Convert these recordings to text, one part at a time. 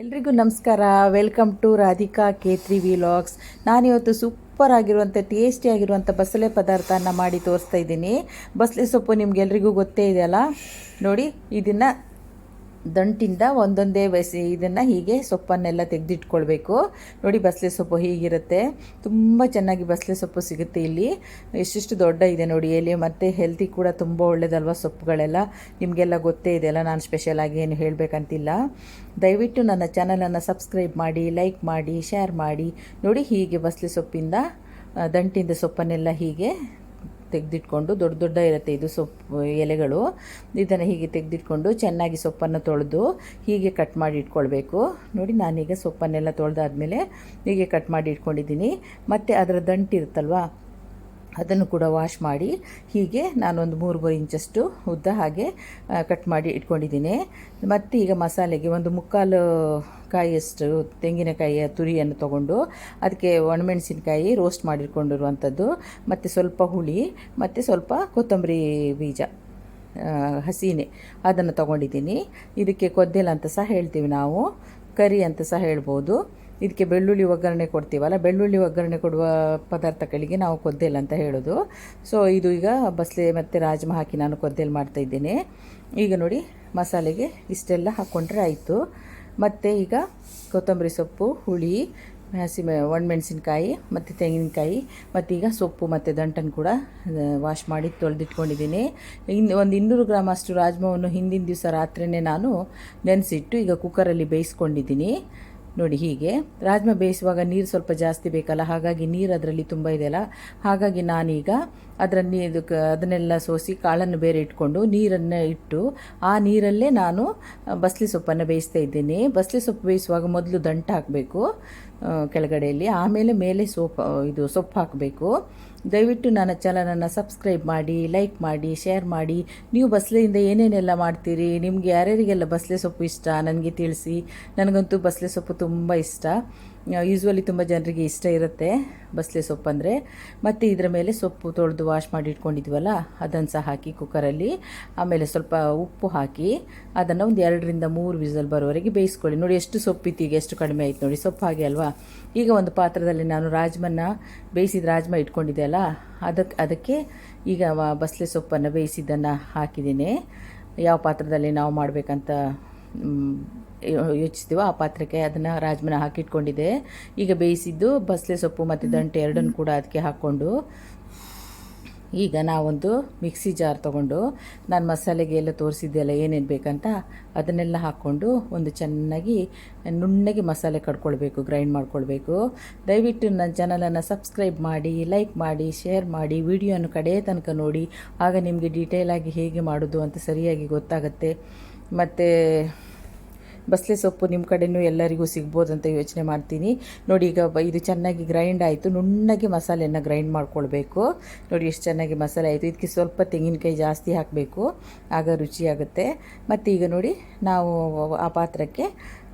ಎಲ್ರಿಗೂ ನಮಸ್ಕಾರ. Welcome to Radhika Ketri vlogs ನಾನಿವತ್ತು ಸೂಪರ್ ಆಗಿರುವಂಥ ಟೇಸ್ಟಿ ಆಗಿರುವಂಥ ಬಸಳೆ ಪದಾರ್ಥನ ಮಾಡಿ ತೋರಿಸ್ತಾ ಇದ್ದೀನಿ. ಬಸಳೆ ಸೊಪ್ಪು ನಿಮ್ಗೆಲ್ರಿಗೂ ಗೊತ್ತೇ ಇದೆಯಲ್ಲ ನೋಡಿ, ಇದನ್ನು ದಂಟಿಂದ ಒಂದೊಂದೇ ಬಸಿ ಇದನ್ನು ಹೀಗೆ ಸೊಪ್ಪನ್ನೆಲ್ಲ ತೆಗೆದಿಟ್ಕೊಳ್ಬೇಕು. ನೋಡಿ ಬಸಳೆ ಸೊಪ್ಪು ಹೀಗಿರುತ್ತೆ. ತುಂಬ ಚೆನ್ನಾಗಿ ಬಸಳೆ ಸೊಪ್ಪು ಸಿಗುತ್ತೆ ಇಲ್ಲಿ. ಎಷ್ಟೆಷ್ಟು ದೊಡ್ಡ ಇದೆ ನೋಡಿ, ಎಲೆ ಮತ್ತು ಹೆಲ್ತಿ ಕೂಡ ತುಂಬ ಒಳ್ಳೆಯದಲ್ವ ಸೊಪ್ಪುಗಳೆಲ್ಲ? ನಿಮಗೆಲ್ಲ ಗೊತ್ತೇ ಇದೆಯಲ್ಲ ನಾನು ಸ್ಪೆಷಲಾಗಿ ಏನು ಹೇಳಬೇಕಂತಿಲ್ಲ. ದಯವಿಟ್ಟು ನನ್ನ ಚಾನಲನ್ನು ಸಬ್ಸ್ಕ್ರೈಬ್ ಮಾಡಿ ಲೈಕ್ ಮಾಡಿ ಶೇರ್ ಮಾಡಿ. ನೋಡಿ ಹೀಗೆ ಬಸಳೆ ಸೊಪ್ಪಿಂದ, ದಂಟಿಂದ ಸೊಪ್ಪನ್ನೆಲ್ಲ ಹೀಗೆ ತೆಗೆದಿಟ್ಕೊಂಡು ದೊಡ್ಡ ದೊಡ್ಡ ಇರುತ್ತೆ ಇದು ಸೊಪ್ಪು ಎಲೆಗಳು. ಇದನ್ನು ಹೀಗೆ ತೆಗೆದಿಟ್ಕೊಂಡು ಚೆನ್ನಾಗಿ ಸೊಪ್ಪನ್ನು ತೊಳೆದು ಹೀಗೆ ಕಟ್ ಮಾಡಿ ಇಟ್ಕೊಳ್ಬೇಕು. ನೋಡಿ, ನಾನೀಗ ಸೊಪ್ಪನ್ನೆಲ್ಲ ತೊಳೆದಾದ್ಮೇಲೆ ಹೀಗೆ ಕಟ್ ಮಾಡಿ ಇಟ್ಕೊಂಡಿದ್ದೀನಿ. ಮತ್ತು ಅದರ ದಂಟಿರುತ್ತಲ್ವಾ ಅದನ್ನು ಕೂಡ ವಾಶ್ ಮಾಡಿ ಹೀಗೆ ನಾನೊಂದು ಮೂರು ಮೂರು ಇಂಚಷ್ಟು ಉದ್ದ ಹಾಗೆ ಕಟ್ ಮಾಡಿ ಇಟ್ಕೊಂಡಿದ್ದೀನಿ. ಮತ್ತು ಈಗ ಮಸಾಲೆಗೆ ಒಂದು ಮುಕ್ಕಾಲು ಕಾಯಿಯಷ್ಟು ತೆಂಗಿನಕಾಯಿಯ ತುರಿಯನ್ನು ತಗೊಂಡು ಅದಕ್ಕೆ ಒಣಮೆಣಸಿನಕಾಯಿ ರೋಸ್ಟ್ ಮಾಡಿಟ್ಕೊಂಡಿರುವಂಥದ್ದು ಮತ್ತು ಸ್ವಲ್ಪ ಹುಳಿ, ಮತ್ತು ಸ್ವಲ್ಪ ಕೊತ್ತಂಬರಿ ಬೀಜ ಹಸಿನೆ ಅದನ್ನು ತಗೊಂಡಿದ್ದೀನಿ. ಇದಕ್ಕೆ ಕೊದ್ದೆಲ ಅಂತ ಸಹ ಹೇಳ್ತೀವಿ ನಾವು. ಕರಿ ಅಂತ ಸಹ ಹೇಳ್ಬೋದು. ಇದಕ್ಕೆ ಬೆಳ್ಳುಳ್ಳಿ ಒಗ್ಗರಣೆ ಕೊಡ್ತೀವಲ್ಲ, ಬೆಳ್ಳುಳ್ಳಿ ಒಗ್ಗರಣೆ ಕೊಡುವ ಪದಾರ್ಥಗಳಿಗೆ ನಾವು ಕೊದ್ದೆಲ್ ಅಂತ ಹೇಳೋದು. ಸೊ ಇದು ಈಗ ಬಸಳೆ ಮತ್ತು ರಾಜ್ಮಾ ಹಾಕಿ ನಾನು ಕೊದ್ದೆಲ್ ಮಾಡ್ತಾ ಇದ್ದೇನೆ. ಈಗ ನೋಡಿ, ಮಸಾಲೆಗೆ ಇಷ್ಟೆಲ್ಲ ಹಾಕ್ಕೊಂಡ್ರೆ ಆಯಿತು. ಮತ್ತು ಈಗ ಕೊತ್ತಂಬರಿ ಸೊಪ್ಪು, ಹುಳಿ ಹಸಿಮೆ ಒಣಮೆಣಸಿನ್ಕಾಯಿ, ಮತ್ತು ತೆಂಗಿನಕಾಯಿ, ಮತ್ತು ಈಗ ಸೊಪ್ಪು ಮತ್ತು ದಂಟನ್ನು ಕೂಡ ವಾಶ್ ಮಾಡಿ ತೊಳೆದಿಟ್ಕೊಂಡಿದ್ದೀನಿ. ಇನ್ನು ಒಂದು ಇನ್ನೂರು ಗ್ರಾಮ್ ಅಷ್ಟು ರಾಜ್ಮಾವನ್ನು ಹಿಂದಿನ ದಿವಸ ರಾತ್ರಿಯೇ ನಾನು ನೆನೆಸಿಟ್ಟು ಈಗ ಕುಕ್ಕರಲ್ಲಿ ಬೇಯಿಸ್ಕೊಂಡಿದ್ದೀನಿ. ನೋಡಿ ಹೀಗೆ. ರಾಜ್ಮಾ ಬೇಯಿಸುವಾಗ ನೀರು ಸ್ವಲ್ಪ ಜಾಸ್ತಿ ಬೇಕಲ್ಲ, ಹಾಗಾಗಿ ನೀರು ಅದರಲ್ಲಿ ತುಂಬ ಇದೆಯಲ್ಲ, ಹಾಗಾಗಿ ನಾನೀಗ ಅದರ ನೀರು ಅದನ್ನೆಲ್ಲ ಸೋಸಿ ಕಾಳನ್ನು ಬೇರೆ ಇಟ್ಕೊಂಡು ನೀರನ್ನು ಇಟ್ಟು ಆ ನೀರಲ್ಲೇ ನಾನು ಬಸ್ಲಿ ಸೊಪ್ಪನ್ನು ಬೇಯಿಸ್ತಾ ಇದ್ದೀನಿ. ಬಸ್ಲಿ ಸೊಪ್ಪು ಬೇಯಿಸುವಾಗ ಮೊದಲು ದಂಟು ಹಾಕಬೇಕು ಕೆಳಗಡೆಯಲ್ಲಿ, ಆಮೇಲೆ ಮೇಲೆ ಸೋಪ್ ಇದು ಸೊಪ್ಪು ಹಾಕಬೇಕು. ದಯವಿಟ್ಟು ನನ್ನ ಚಾನಲನ್ನು ಸಬ್ಸ್ಕ್ರೈಬ್ ಮಾಡಿ, ಲೈಕ್ ಮಾಡಿ, ಶೇರ್ ಮಾಡಿ. ನೀವು ಬಸ್ಲೆಯಿಂದ ಏನೇನೆಲ್ಲ ಮಾಡ್ತೀರಿ? ನಿಮಗೆ ಯಾರ್ಯಾರಿಗೆಲ್ಲ ಬಸ್ಲೆ ಸೊಪ್ಪು ಇಷ್ಟ? ನನಗೆ ತಿಳಿಸಿ. ನನಗಂತೂ ಬಸ್ಲೆ ಸೊಪ್ಪು ತುಂಬ ಇಷ್ಟ. ಯೂಶ್ವಲಿ ತುಂಬ ಜನರಿಗೆ ಇಷ್ಟ ಇರುತ್ತೆ ಬಸಳೆ ಸೊಪ್ಪು ಅಂದರೆ. ಮತ್ತು ಇದರ ಮೇಲೆ ಸೊಪ್ಪು ತೊಳೆದು ವಾಶ್ ಮಾಡಿ ಇಟ್ಕೊಂಡಿದ್ವಲ್ಲ, ಅದನ್ನು ಸಹ ಹಾಕಿ ಕುಕ್ಕರಲ್ಲಿ ಆಮೇಲೆ ಸ್ವಲ್ಪ ಉಪ್ಪು ಹಾಕಿ ಅದನ್ನು ಒಂದು ಎರಡರಿಂದ ಮೂರು ವಿಸಲ್ ಬರೋವರೆಗೆ ಬೇಯಿಸ್ಕೊಳ್ಳಿ. ನೋಡಿ ಎಷ್ಟು ಸೊಪ್ಪು ಇತ್ತು ಈಗ ಎಷ್ಟು ಕಡಿಮೆ ಆಯ್ತು ನೋಡಿ, ಸೊಪ್ಪು ಹಾಗೆ ಅಲ್ವಾ? ಈಗ ಒಂದು ಪಾತ್ರದಲ್ಲಿ ನಾನು ರಾಜ್ಮನ್ನ ಬೇಯಿಸಿದ ರಾಜ್ಮಾ ಇಟ್ಕೊಂಡಿದ್ದೆ ಅಲ್ಲ ಅದಕ್ಕೆ ಅದಕ್ಕೆ ಈಗ ಬಸಳೆ ಸೊಪ್ಪನ್ನು ಬೇಯಿಸಿದ್ದನ್ನು ಹಾಕಿದ್ದೀನಿ. ಯಾವ ಪಾತ್ರದಲ್ಲಿ ನಾವು ಮಾಡಬೇಕಂತ ಯೋಚಿಸ್ತೀವೋ? ಆ ಪಾತ್ರಕ್ಕೆ ಅದನ್ನು ರಾಜ್ಮನ ಹಾಕಿಟ್ಕೊಂಡಿದ್ದೆ ಈಗ ಬೇಯಿಸಿದ್ದು ಬಸಳೆ ಸೊಪ್ಪು ಮತ್ತು ದಂಟು ಎರಡನ್ನು ಕೂಡ ಅದಕ್ಕೆ ಹಾಕ್ಕೊಂಡು ಈಗ ನಾವೊಂದು ಮಿಕ್ಸಿ ಜಾರ್ ತೊಗೊಂಡು ನಾನು ಮಸಾಲೆಗೆ ಎಲ್ಲ ತೋರಿಸಿದ್ದೆಲ್ಲ ಏನೇನು ಬೇಕಂತ ಅದನ್ನೆಲ್ಲ ಹಾಕ್ಕೊಂಡು ಒಂದು ಚೆನ್ನಾಗಿ ನುಣ್ಣಗೆ ಮಸಾಲೆ ಕಡ್ಕೊಳ್ಬೇಕು ಗ್ರೈಂಡ್ ಮಾಡ್ಕೊಳ್ಬೇಕು. ದಯವಿಟ್ಟು ನನ್ನ ಚಾನಲನ್ನು ಸಬ್ಸ್ಕ್ರೈಬ್ ಮಾಡಿ ಲೈಕ್ ಮಾಡಿ ಶೇರ್ ಮಾಡಿ ವಿಡಿಯೋನ ಕಡೆಯ ತನಕ ನೋಡಿ. ಆಗ ನಿಮಗೆ ಡೀಟೇಲಾಗಿ ಹೇಗೆ ಮಾಡೋದು ಅಂತ ಸರಿಯಾಗಿ ಗೊತ್ತಾಗುತ್ತೆ. ಮತ್ತು ಬಸಳೆ ಸೊಪ್ಪು ನಿಮ್ಮ ಕಡೆಯೂ ಎಲ್ಲರಿಗೂ ಸಿಗ್ಬೋದಂತ ಯೋಚನೆ ಮಾಡ್ತೀನಿ. ನೋಡಿ, ಈಗ ಇದು ಚೆನ್ನಾಗಿ ಗ್ರೈಂಡ್ ಆಯಿತು. ನುಣ್ಣಗೆ ಮಸಾಲೆಯನ್ನು ಗ್ರೈಂಡ್ ಮಾಡ್ಕೊಳ್ಬೇಕು. ನೋಡಿ, ಎಷ್ಟು ಚೆನ್ನಾಗಿ ಮಸಾಲೆ ಆಯಿತು. ಇದಕ್ಕೆ ಸ್ವಲ್ಪ ತೆಂಗಿನಕಾಯಿ ಜಾಸ್ತಿ ಹಾಕಬೇಕು. ಆಗ ರುಚಿಯಾಗುತ್ತೆ ಮತ್ತು ಈಗ ನೋಡಿ, ನಾವು ಆ ಪಾತ್ರಕ್ಕೆ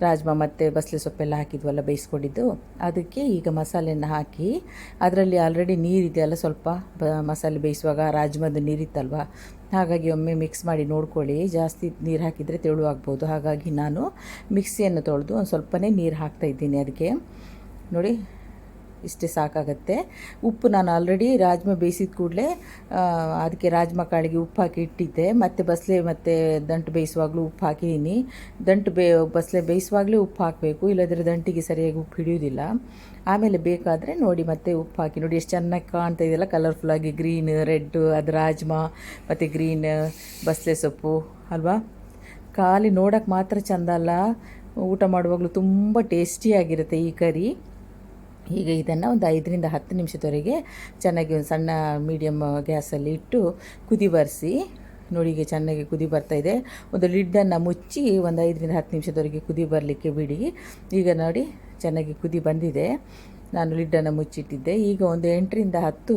ರಾಜ್ಮಾ ಮತ್ತು ಬಸಳೆ ಸೊಪ್ಪೆಲ್ಲ ಹಾಕಿದ್ವಲ್ಲ, ಬೇಯಿಸ್ಕೊಂಡಿದ್ದು. ಅದಕ್ಕೆ ಈಗ ಮಸಾಲೆಯನ್ನು ಹಾಕಿ, ಅದರಲ್ಲಿ ಆಲ್ರೆಡಿ ನೀರಿದೆಯಲ್ಲ ಸ್ವಲ್ಪ, ಬ, ಮಸಾಲೆ ಬೇಯಿಸುವಾಗ ರಾಜ್ಮಾದ ನೀರಿತ್ತಲ್ವ? ಹಾಗಾಗಿ ಒಮ್ಮೆ ಮಿಕ್ಸ್ ಮಾಡಿ ನೋಡ್ಕೊಳ್ಳಿ. ಜಾಸ್ತಿ ನೀರು ಹಾಕಿದರೆ ತೆಳು ಆಗ್ಬೋದು. ಹಾಗಾಗಿ ನಾನು ಮಿಕ್ಸಿಯನ್ನು ತೊಳೆದು ಒಂದು ಸ್ವಲ್ಪನೇ ನೀರು ಹಾಕ್ತಾ ಇದ್ದೀನಿ. ಅದಕ್ಕೆ ನೋಡಿ ಇಷ್ಟೇ ಸಾಕಾಗತ್ತೆ. ಉಪ್ಪು ನಾನು ಆಲ್ರೆಡಿ ರಾಜ್ಮಾ ಬೇಯಿಸಿದ ಕೂಡಲೇ ಅದಕ್ಕೆ ರಾಜ್ಮಾ ಕಾಳಿಗೆ ಉಪ್ಪು ಹಾಕಿ ಇಟ್ಟಿದ್ದೆ. ಮತ್ತು ಬಸಳೆ ಮತ್ತು ದಂಟು ಬೇಯಿಸುವಾಗಲೂ ಉಪ್ಪು ಹಾಕಿದ್ದೀನಿ ದಂಟು ಬೇ ಬಸಳೆ ಬೇಯಿಸುವಾಗಲೇ ಉಪ್ಪು ಹಾಕಬೇಕು ಇಲ್ಲದ್ರೆ ದಂಟಿಗೆ ಸರಿಯಾಗಿ ಉಪ್ಪು ಹಿಡಿಯೋದಿಲ್ಲ ಆಮೇಲೆ ಬೇಕಾದರೆ ನೋಡಿ ಮತ್ತೆ ಉಪ್ಪು ಹಾಕಿ, ನೋಡಿ ಎಷ್ಟು ಚೆನ್ನಾಗಿ ಕಾಣ್ತಾ ಇದೆಯಲ್ಲ ಕಲರ್ಫುಲ್ಲಾಗಿ ಗ್ರೀನ್ ರೆಡ್ ಅದು ರಾಜ್ಮಾ, ಮತ್ತು ಗ್ರೀನ್ ಬಸಳೆ ಸೊಪ್ಪು, ಅಲ್ವಾ? ಖಾಲಿ ನೋಡೋಕ್ಕೆ ಮಾತ್ರ ಚೆಂದ ಅಲ್ಲ. ಊಟ ಮಾಡುವಾಗಲೂ ತುಂಬ ಟೇಸ್ಟಿಯಾಗಿರುತ್ತೆ ಈ ಕರಿ. ಈಗ ಇದನ್ನು ಒಂದು ಐದರಿಂದ ಹತ್ತು ನಿಮಿಷದವರೆಗೆ ಚೆನ್ನಾಗಿ ಒಂದು ಸಣ್ಣ ಮೀಡಿಯಮ್ ಗ್ಯಾಸಲ್ಲಿ ಇಟ್ಟು ಕುದಿ ಬರೆಸಿ ನೋಡಿ ಈಗ ಚೆನ್ನಾಗಿ ಕುದಿ ಬರ್ತಾ ಇದೆ. ಒಂದು ಲಿಡ್ಡನ್ನು ಮುಚ್ಚಿ ಒಂದು ಐದರಿಂದ ಹತ್ತು ನಿಮಿಷದವರೆಗೆ ಕುದಿ ಬರಲಿಕ್ಕೆ ಬಿಡಿ. ಈಗ ನೋಡಿ ಚೆನ್ನಾಗಿ ಕುದಿ ಬಂದಿದೆ. ನಾನು ಲಿಡ್ಡನ್ನು ಮುಚ್ಚಿಟ್ಟಿದ್ದೆ. ಈಗ ಒಂದು ಎಂಟರಿಂದ ಹತ್ತು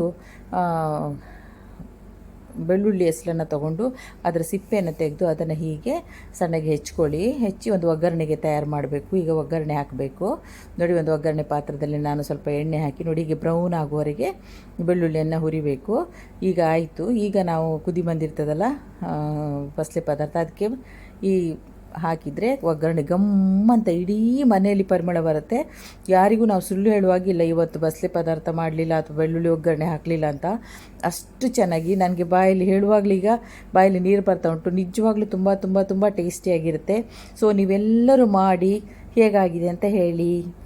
ಬೆಳ್ಳುಳ್ಳಿ ಹೆಸಲನ್ನು ತಗೊಂಡು ಅದರ ಸಿಪ್ಪೆಯನ್ನು ತೆಗೆದು ಅದನ್ನು ಹೀಗೆ ಸಣ್ಣಗೆ ಹೆಚ್ಕೊಳ್ಳಿ. ಹೆಚ್ಚಿ ಒಂದು ಒಗ್ಗರಣೆಗೆ ತಯಾರು ಮಾಡಬೇಕು. ಈಗ ಒಗ್ಗರಣೆ ಹಾಕಬೇಕು. ನೋಡಿ, ಒಂದು ಒಗ್ಗರಣೆ ಪಾತ್ರದಲ್ಲಿ ನಾನು ಸ್ವಲ್ಪ ಎಣ್ಣೆ ಹಾಕಿ, ನೋಡಿ, ಹೀಗೆ ಬ್ರೌನ್ ಆಗುವವರೆಗೆ ಬೆಳ್ಳುಳ್ಳಿಯನ್ನು ಹುರಿಬೇಕು. ಈಗ ಆಯಿತು. ಈಗ ನಾವು ಕುದಿ ಬಂದಿರ್ತದಲ್ಲ ಬಸಳೆ ಪದಾರ್ಥ, ಅದಕ್ಕೆ ಈ ಹಾಕಿದರೆ ಒಗ್ಗರಣೆ ಗಮ್ಮಂತ ಇಡೀ ಮನೆಯಲ್ಲಿ ಪರಿಮಳ ಬರುತ್ತೆ. ಯಾರಿಗೂ ನಾವು ಸುಳ್ಳು ಹೇಳುವಾಗಿಲ್ಲ ಇವತ್ತು ಬಸಳೆ ಪದಾರ್ಥ ಮಾಡಲಿಲ್ಲ ಅಥವಾ ಬೆಳ್ಳುಳ್ಳಿ ಒಗ್ಗರಣೆ ಹಾಕಲಿಲ್ಲ ಅಂತ ಅಷ್ಟು ಚೆನ್ನಾಗಿ ನನಗೆ ಬಾಯಲ್ಲಿ ಹೇಳುವಾಗಲೀಗ ಬಾಯಲ್ಲಿ ನೀರು ಬರ್ತಾ ಉಂಟು. ನಿಜವಾಗ್ಲೂ ತುಂಬ ತುಂಬ ತುಂಬ ಟೇಸ್ಟಿಯಾಗಿರುತ್ತೆ. ಸೊ ನೀವೆಲ್ಲರೂ ಮಾಡಿ ಹೇಗಾಗಿದೆ ಅಂತ ಹೇಳಿ.